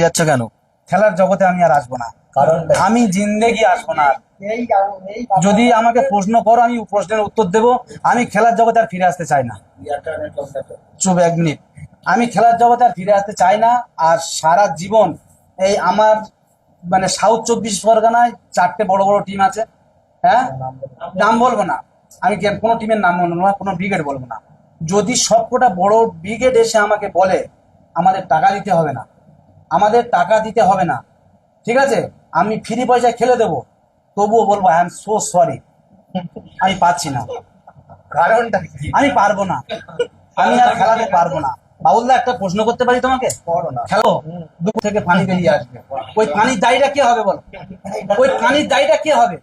যাচ্ছে কেন? খেলার জগতে আমি আর আসব না। কারণ আমি জিন্দেগি আসব না যদি আমাকে প্রশ্ন করো আমি প্রশ্নের উত্তর দেব। আমি খেলার জগতে আর ফিরে আসতে চাই না। চুপ এক মিনিট। আমি খেলার জগতে আর ফিরে আসতে চাই না আর সারা জীবন এই আমার মানে সাউথ চব্বিশ পরগনায় চারটে বড় বড় টিম আছে। হ্যাঁ? নাম বলব না। আমি কোনো টিমের নাম বলব না কোনো ব্রিগেড বলব না। যদি সবকটা বড় ব্রিগেড এসে আমাকে বলে আমাদের টাকা দিতে হবে না। আমাদের টাকা দিতে হবে না। ঠিক আছে? আমি ফ্রি পয়সায় খেলে দেবো। তবুও বলব আই এম সো সরি আমি পাচ্ছি না। কারণটা আমি পারব না। আমি আর খেলাতে পারব না। বাবুল্লা একটা প্রশ্ন করতে পারি তোমাকে? খেলো। দুপুর থেকে পানি বেরিয়ে আসবে। ওই পানির দায়টা কে হবে বলো? ওই পানির দায়টা কে হবে?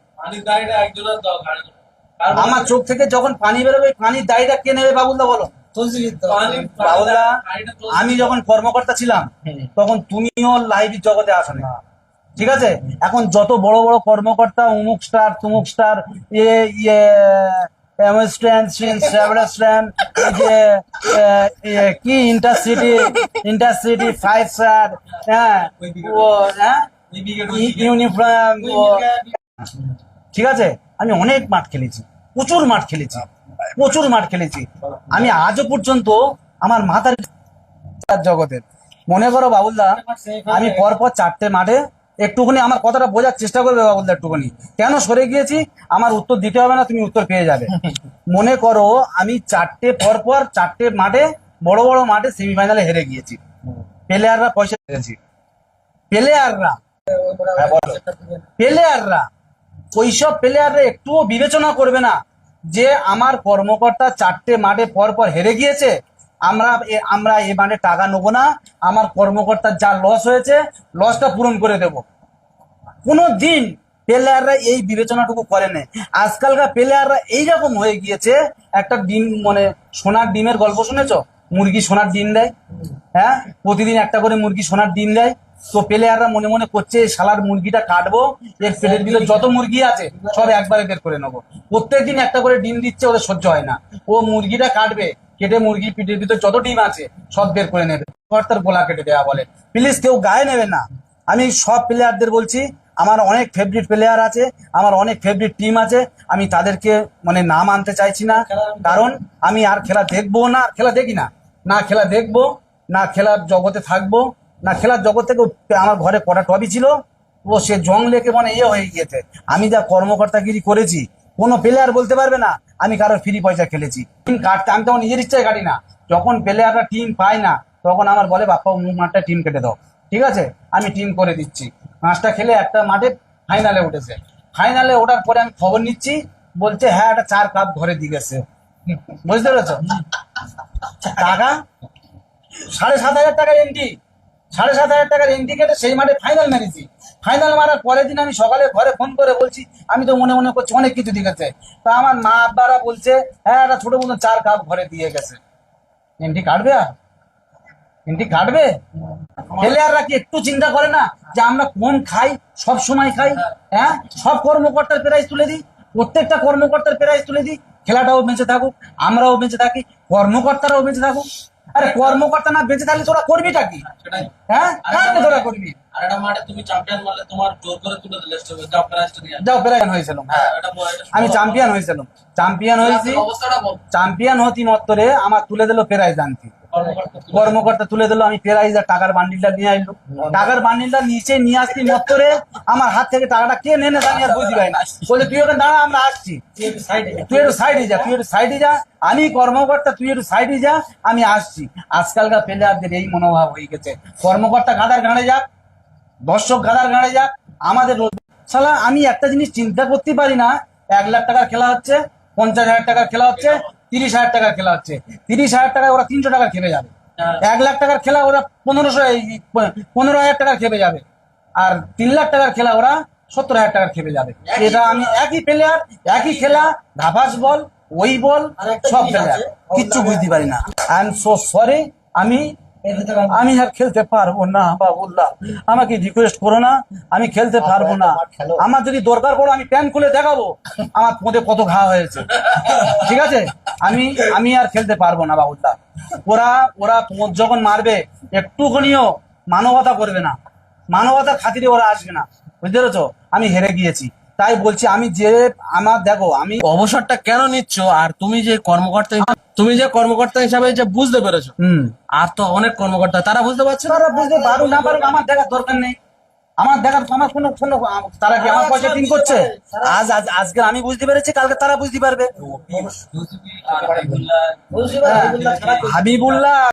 আমার চোখ থেকে যখন পানি বেরোবে ওই পানির দায়টা কে নেবে বাবুলদা বলো? আমি যখন কর্মকর্তা ছিলাম তখন তুমিও লাইভ জগতে আসো না। ঠিক আছে? এখন যত বড় বড় কর্মকর্তা উমুক স্টার তুমুক স্টার ইয়ে আহ, ইয়ে, কি ইন্টারসিটি ইন্টারসিটি ফাইভ স্টার হ্যাঁ হ্যাঁ। ইউনিফর্ম ঠিক আছে? আমি অনেক মাঠ খেলেছি প্রচুর মাঠ খেলেছি। প্রচুর মাঠ খেলেছি। আমি আজও পর্যন্ত আমার মাথার জগতের। মনে করো বাবুলদা, আমি পরপর চারটে মাঠে একটুখানি আমার কথাটা বোঝার চেষ্টা করবে বাবুলদা একটুখানি। কেন সরে গিয়েছি? আমার উত্তর দিতে হবে না, তুমি উত্তর পেয়ে যাবে। মনে করো আমি চারটে পরপর চারটে মাঠে, বড় বড় মাঠে সেমিফাইনালে হেরে গিয়েছি। প্লেয়াররা পয়সা পেয়েছি প্লেয়াররা। প্লেয়াররা। ওইসব প্লেয়াররা একটুও বিবেচনা করবে না। যে আমার কর্মকর্তা চারটে মাঠে পর পর হেরে গিয়েছে, আমরা আমরা এ মাঠে টাকা নেব না, আমার কর্মকর্তার যা লস হয়েছে লসটা পূরণ করে দেব। কোনো দিন প্লেয়াররা এই বিবেচনাটুকু করে না আজকালকার প্লেয়াররা এইরকম হয়ে গিয়েছে, একটা ডিম মানে সোনার ডিমের গল্প শুনেছ? মুরগি সোনার ডিম দেয় হ্যাঁ? প্রতিদিন একটা করে মুরগি সোনার ডিম দেয় তো প্লেয়াররা মনে মনে করছে শালার মুরগিটা কাটবো, এর পেটের ভিতরে যত মুরগি আছে, সব একবারে বের করে নেব। প্রত্যেকদিন একটা করে ডিম দিচ্ছে, ওদের সহ্য হয় না। ও মুরগিটা কাটবে, কেটে মুরগি পিঠের ভিতরে যত ডিম আছে, সব বের করে নেবে। কর্তার গোলা কেটে দেওয়া বলে। প্লিজ কেউ গায়ে নেবে না। আমি সব প্লেয়ারদের বলছি, আমার অনেক ফেভারিট প্লেয়ার আছে, আমার অনেক ফেভারিট টিম আছে, আমি তাদেরকে মানে নাম আনতে চাইছি না। কারণ আমি আর খেলা দেখব না খেলা দেখি না। না খেলা দেখব, না খেলার জগতে থাকব না, খেলার জগৎ থেকে আমার ঘরে কটা টবি ছিল, ও সে জং লেকে মানে ইয়ে হয়ে গিয়েছে। আমি যা কর্মকর্তাগিরি করেছি, কোনো প্লেয়ার বলতে পারবে না, আমি কারোর ফ্রি পয়সা খেলেছি। টিম কাটতে, আমি তখন নিজের ইচ্ছায় কাটি না। যখন প্লেয়াররা টিম পায় না, তখন আমার বলে, বাপ্পা, মুখ মাঠটা টিম কেটে দাও। ঠিক আছে? আমি টিম করে দিচ্ছি। পাঁচটা খেলে একটা মাঠে ফাইনালে উঠেছে। ফাইনালে ওঠার পরে আমি খবর নিচ্ছি, বলছে হ্যাঁ একটা চার কাপ ঘরে দিয়ে গেছে। বুঝতে পেরেছ? টাকা? সাড়ে সাত হাজার টাকা এন্ট্রি সাড়ে সাত হাজার টাকার এন্ট্রি কেটে সেই মাঠে ফাইনাল মেরেছি। ফাইনাল মারার পরের দিন আমি সকালে ঘরে ফোন করে বলছি, আমি তো মনে মনে করছি অনেক কিছু দিয়েছে তা আমার মা আব্বারা বলছে হ্যাঁ একটা ছোট মতো চার কাপ ঘরে দিয়ে গেছে। এন্ট্রি কাটবে আর? এন্ট্রি কাটবে? প্লেয়াররা কি একটু চিন্তা করে না যে আমরা কোন খাই, সব সময় খাই হ্যাঁ? সব কর্মকর্তার প্রাইজ তুলে দিই, প্রত্যেকটা কর্মকর্তার প্রাইজ তুলে দিই, খেলাটাও বেঁচে থাকুক, আমরাও বেঁচে থাকি, কর্মকর্তারাও বেঁচে থাকুক আরে কর্মকর্তা না বেঁচে থাকলে তোরা করবিটা কি? হ্যাঁ? তোরা করবি? আমি চাম্পিয়ান চ্যাম্পিয়ন হয়েছিলাম। চ্যাম্পিয়ন হয়েছি। চাম্পিয়ান চ্যাম্পিয়ন হতি মত্তরে আমার তুলে দিল প্রাইজ আনতি কর্মকর্তা তুলে দিল আমি প্রাইজ আর টাকার বান্ডিলটা নিয়ে আসলো। টাকার বান্ডিলটা নিচে নিয়ে আসছি মত্তরে আমার হাত থেকে টাকাটা কে নেনে আমি আর না। বলে তুই ওখানে দাঁড়া আমরা আসছি। তুই একটু সাইডে যা। তুই একটু সাইডে যা আমি কর্মকর্তা তুই একটু সাইডে যা আমি আসছি। আজকালকার প্লেয়ারদের এই মনোভাব হয়ে গেছে। কর্মকর্তা গাদার গাঁড়ে যাক দর্শক গাদার গাঁড়ে যাক আমাদের শালা আমি একটা জিনিস চিন্তা করতে পারি না। এক লাখ টাকার খেলা হচ্ছে পঞ্চাশ হাজার টাকার খেলা হচ্ছে তিরিশ হাজার টাকার খেলা হচ্ছে। তিরিশ হাজার টাকায় ওরা তিনশো টাকার খেলে যাবে। হ্যাঁ। এক লাখ টাকার খেলা ওরা পনেরোশো পনেরো হাজার টাকার খেপে যাবে। আর তিন লাখ টাকার খেলা ওরা সত্তর হাজার টাকার খেপে যাবে। এটা আমি একই প্লেয়ার একই খেলা ধাপাস বল ওই বল সব খেলা কিচ্ছু বুঝতে পারি না। আই এম সো সরি আমি আমি আর খেলতে পারব না বাবুল্লাহ। আমাকে রিকোয়েস্ট করো না আমি খেলতে পারব না। আমার যদি দরকার পড়ো আমি প্যান খুলে দেখাবো। আমার পোঁদে কত ঘা হয়েছে। ঠিক আছে? আমি আমি আর খেলতে পারব না বাবুল্লাহ। ওরা ওরা পোঁদ যখন মারবে একটুখানিও মানবতা করবে না। মানবতার খাতিরে ওরা আসবে না। বুঝতে পেরেছ? আমি হেরে গিয়েছি। তাই বলছি আমি যে আমার দেখো আমি অবসরটা কেন নিচ্ছ আর তুমি যে কর্মকর্তা তুমি যে কর্মকর্তা হিসাবে যে বুঝতে পেরেছ। আর তো অনেক কর্মকর্তা তারা বুঝতে পারছে তারা বুঝতে পারুক না পারুক আমার দেখার দরকার নেই। আমার দেখার আমার কোনো কোনো তারা কি আমার পয়সা তিন করছে? আজ আজ আজকে আমি বুঝতে পেরেছি কালকে তারা বুঝতে পারবে। হ্যাঁ, হাবিবুল্লাহ।